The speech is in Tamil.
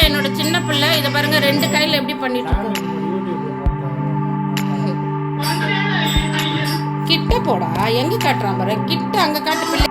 என்னோட சின்ன பிள்ளை. இதை பாருங்க ரெண்டு கையில் எப்படி பண்ணிட்டு இருக்கோம் கிட்ட போடா எங்க காட்டுறான் பாரு. கிட்ட அங்க காட்டு பிள்ளை.